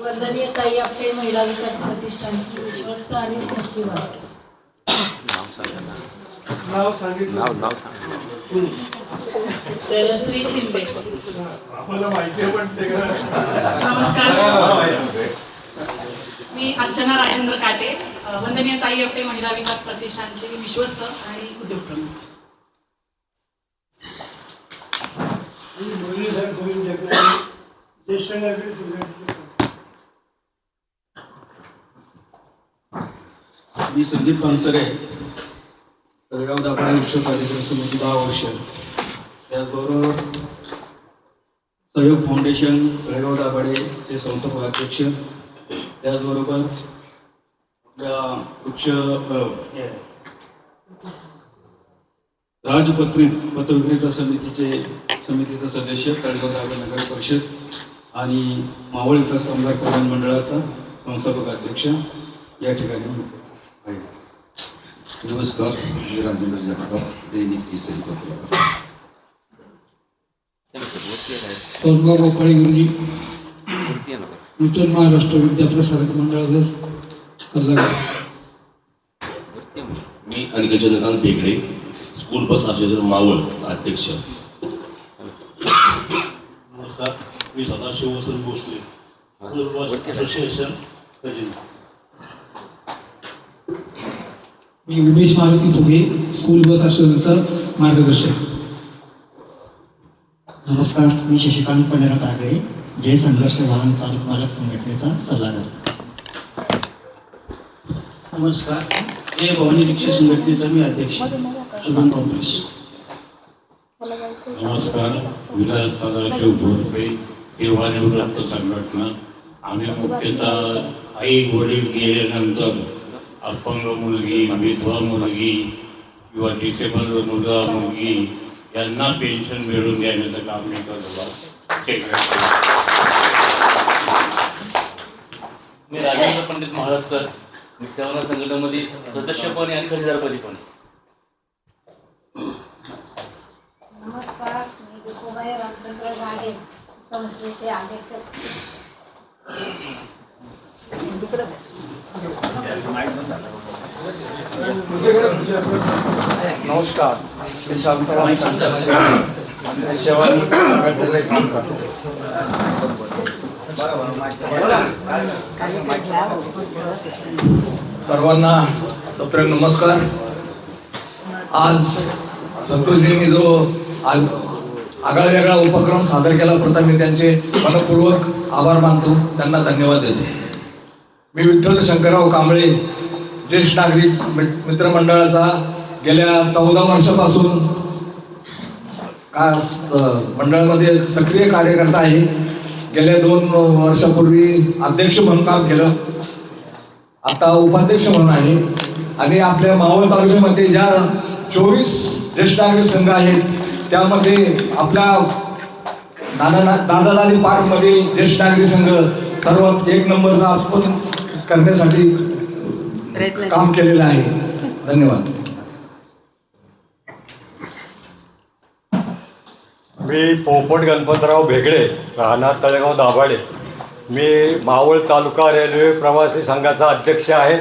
वंदनीय ताई आपटे महिला विकास प्रतिष्ठानची विश्वस्त आणि सचिव नाव सांगितलं. तर श्री शिंदे. नमस्कार. मी अर्चना राजेंद्र काटे. वंदनीय ताई आपटे महिला विकास प्रतिष्ठानचे विश्वस्त आणि उद्योग प्रमुख मी संदीप पानसरे तळेगाव दाभाडे वृक्ष कार्यक्रम समिती दहा वर्ष. त्याचबरोबर सहयोग फाउंडेशन तळेगाव दाभाडेचे संस्थापक अध्यक्ष. त्याचबरोबर आपल्या वृक्ष राजपत्रित पतविक्रेता समितीचे समितीचा सदस्य तळेगाव दाभाडे नगर परिषद आणि मावळ विकास कामगार कल्याण मंडळाचा संस्थापक अध्यक्ष. या ठिकाणी नमस्कार मी राजेंद्र जगताप दैनिक केसरी पत्रकार. गोपाळी गुरुजी नूतन महाराष्ट्र विद्याप्रसारक मंडळाचा सल्लागार मूर्ती आहे. मी Anika Chandrakant Begade school bus association Maval अध्यक्ष. नमस्कार मी सदाशिव वसंत भोसले पूर्व असोसिएशन मी उमेश मारुती फुगे स्कूल बस असोसिएशनचा मार्गदर्शक. नमस्कार मी शशिकांत पंढरा कागळे जय संघर्ष वाहन चालक मालक संघटनेचा सल्लागार. नमस्कार जय भवानी रिक्षा संघटनेचा मी अध्यक्ष शुभम काँग्रेस नमस्कार विलास सदाशिव भोसले सेवा निवृत्त संघटना. आम्ही मुख्यतः आई वडील गेल्यानंतर अपंग मुलगी विधवा मुलगी किंवा डिसेबल मुलगा मुलगी यांना पेन्शन मिळवून देण्याचं काम मी करतो. मी राजेंद्र पंडित महाराजकर मी सेवा संघटनेमध्ये सदस्यपणे आणि खरेदीदारपदी पण. नमस्कार मी गोपाबाई रामचंद्र गाडे संस्थेचे अध्यक्ष. नमस्कार. मी शांताराम सेवा सर्वांना सप्रेम नमस्कार. आज संतोषजींनी जो आग- आगळा वेगळा उपक्रम सादर केला प्रथम मी त्यांचे मनपूर्वक आभार मानतो. त्यांना धन्यवाद देतो. मी विठ्ठल शंकरराव कांबळे ज्येष्ठ नागरिक मि- मित्रमंडळाचा गेल्या चौदा वर्षापासून का मंडळामध्ये सक्रिय कार्यकर्ता आहे. गेल्या दोन वर्षापूर्वी अध्यक्ष म्हणून काम केलं. आता उपाध्यक्ष म्हणून आहे. आणि आपल्या मावळ तालुक्यामध्ये ज्या चोवीस ज्येष्ठ नागरिक संघ आहेत त्यामध्ये आपल्या दादा दादा दादी पार्कमधील ज्येष्ठ नागरिक संघ सर्वात एक नंबरचा आपण करण्यासाठी काम केलेलं आहे. धन्यवाद. मी पोपट गणपतराव भेगडे राहणार तळेगाव दाभाडे. मी मावळ तालुका रेल्वे प्रवासी संघाचा अध्यक्ष आहे.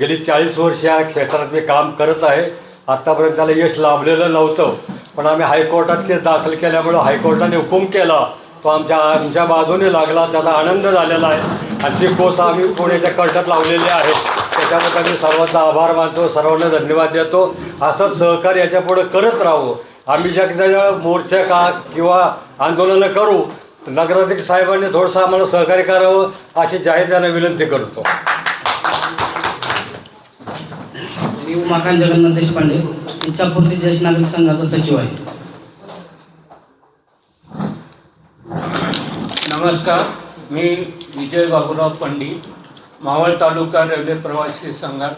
गेली चाळीस वर्ष या क्षेत्रात मी काम करत आहे. आत्तापर्यंत त्याला यश लाभलेलं नव्हतं. पण आम्ही हायकोर्टात केस दाखल केल्यामुळं हायकोर्टाने हुकूम केला. तो आमच्या आमच्या बाजूने लागला त्याचा आनंद झालेला आहे. आमची ती कोस आम्ही पुण्याच्या कळटात लावलेली आहे त्याच्याबद्दल मी सर्वांचा आभार मानतो सर्वांना धन्यवाद देतो. असंच सहकार्य याच्यापुढे करत राहू. आम्ही ज्या ज्या मोर्चा का किंवा आंदोलनं करू नगराध्यक्ष साहेबांनी थोडंसं आम्हाला सहकार्य करावं अशी जाहीर त्यांना विनंती करतो. मी उमाकांत जगन्नाथ देशपांडे इच्छापूर्ती ज्येष्ठ नागरिक संघाचा सचिव आहे. नमस्कार मी विजय बाबूराव पंडित मावळ तालुका रेल्वे प्रवासी संघात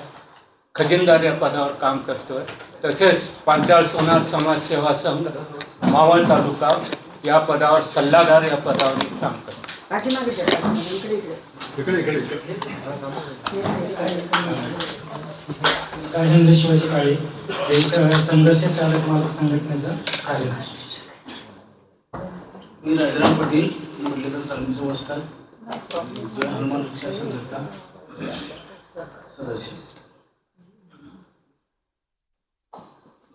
खजिनदार या पदावर काम करतोय. तसेच पांचाळ सोनार समाज सेवा संघ मावळ तालुका या पदावर सल्लागार या पदावर मी काम करतो राजेंद्र शिवाजी काळे? संघर्ष चालक मालक संघटनेचा कार्यवाह मी राजाराम पाटील मुरलीधर वस्ताद जय हनुमान संघटना सदस्य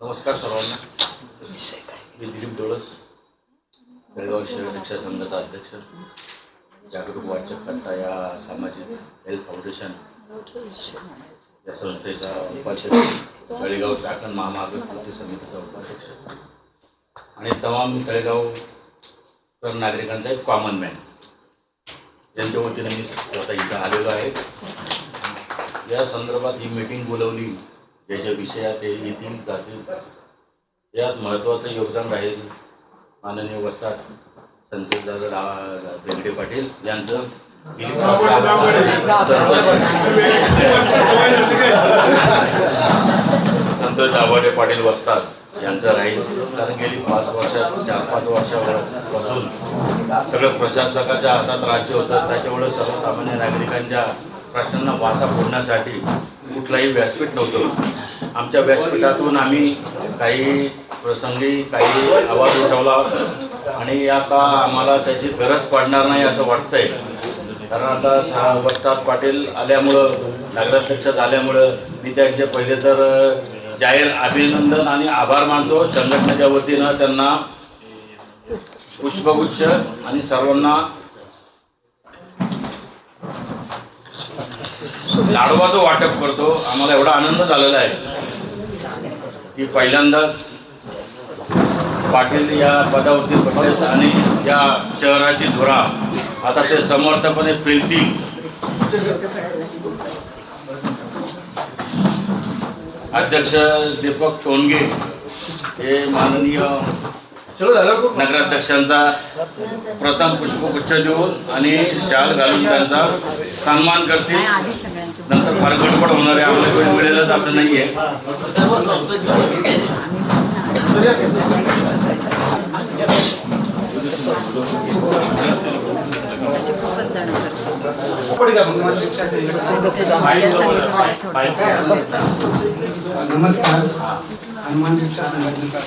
नमस्कार सर्वांना. मी दिलीप डोळस बेळगाव शहर शिक्षा संघाचा अध्यक्ष. जागरूक वाचक कट्टा या सामाजिक हेल्थ फाउंडेशन या संस्थेचा उपाध्यक्ष तळेगाव चाकण महामार्ग कृती समितीचा उपाध्यक्ष. आणि तमाम तळेगाव तर नागरिकांचा एक कॉमन मॅन यांच्या वतीनं मी स्वतः इथं आलेलो आहे. या संदर्भात ही मीटिंग बोलवली. ज्याच्या विषयात हे येतील जातील. यात महत्त्वाचं योगदान राहील. माननीय वस्तात संतोष दादा बेंगडे पाटील यांचं. संतोष दाभाडे पाटील वस्तात यांचं राहील. कारण गेली पाच वर्षात चार पाच वर्षापासून सगळं प्रशासकाच्या हातात राज्य होतं. त्याच्यामुळे सर्वसामान्य नागरिकांच्या प्रश्नांना वाचा फोडण्यासाठी कुठलाही व्यासपीठ नव्हतं. आमच्या व्यासपीठातून आम्ही काही प्रसंगी काही आवाज उठवला आणि आता आम्हाला त्याची गरज पडणार नाही असं वाटतंय. कारण आता सहा वस्ताद पाटील आल्यामुळं नगराध्यक्ष झाल्यामुळं मी त्यांचे पहिले तर जाहीर अभिनंदन आणि आभार मानतो. संघटनेच्या वतीनं त्यांना पुष्पगुच्छ आणि सर्वांना लाडवाचं वाटप करतो. आम्हाला एवढा आनंद झालेला आहे की पहिल्यांदाच पाटील या पदावरती बसलेत आणि या शहराची धुरा. आता ते समर्थपणे फिरतील. अध्यक्ष दीपक टोनगे हे माननीय नगराध्यक्षांचा प्रथम पुष्पगुच्छ देऊन आणि शाल घालून त्यांचा सन्मान करतील. नंतर फार गडबड होणार आहे. आम्हाला वेळ मिळेलच असं नमस्कार. हनुमान रिक्षा संघटनेचा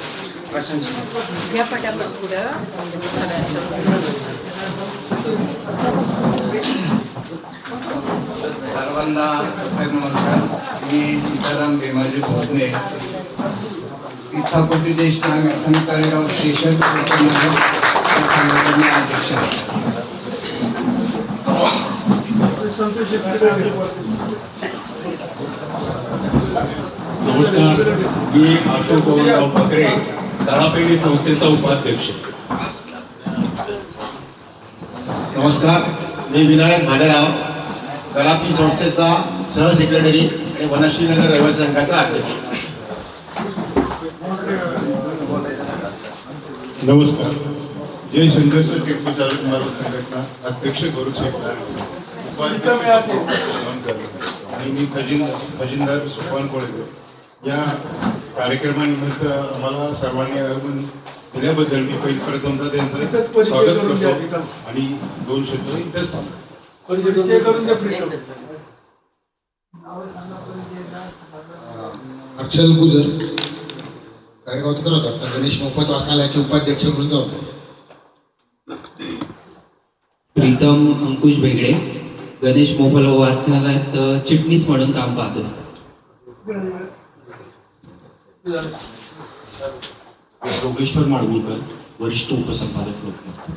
सर्वांना नमस्कार. मी सीताराम भीमाजी भोसले. इच्छापोटी देश नागरिक संघ तळेगाव स्टेशन संघटने अध्यक्ष आहे. नमस्कार. मी अशोक गोविंदराव पकरे तळापेणी संस्थेचा उपाध्यक्ष. नमस्कार. मी विनायक भाडेराव गरापी संस्थेचा सह सेक्रेटरी आणि वनश्रीनगर रहिवासी संघाचा अध्यक्ष. नमस्कार. जय कीर्तिचारक मार्ग संघटना अध्यक्ष गुरुशेख आणि मी खजिनदार खजिनदार सुपान कोळेकर या कार्यक्रमानिमित्त आम्हाला सर्वांनी आगमन दिल्याबद्दल मी पहिली प्रथमता त्यांचं स्वागत करतो आणि दोन शब्द इथेच अक्षल गुजर. तळेगाव तिकडे होता आता गणेश मोफत वाचनालयाचे उपाध्यक्ष म्हणून जातो प्रीतम अंकुश बेगडे. गणेश मोफल वाचनालयात चिटणीस म्हणून काम पाहतो जोगेश्वर माडगुळकर वरिष्ठ उपसंपादक लोकमत.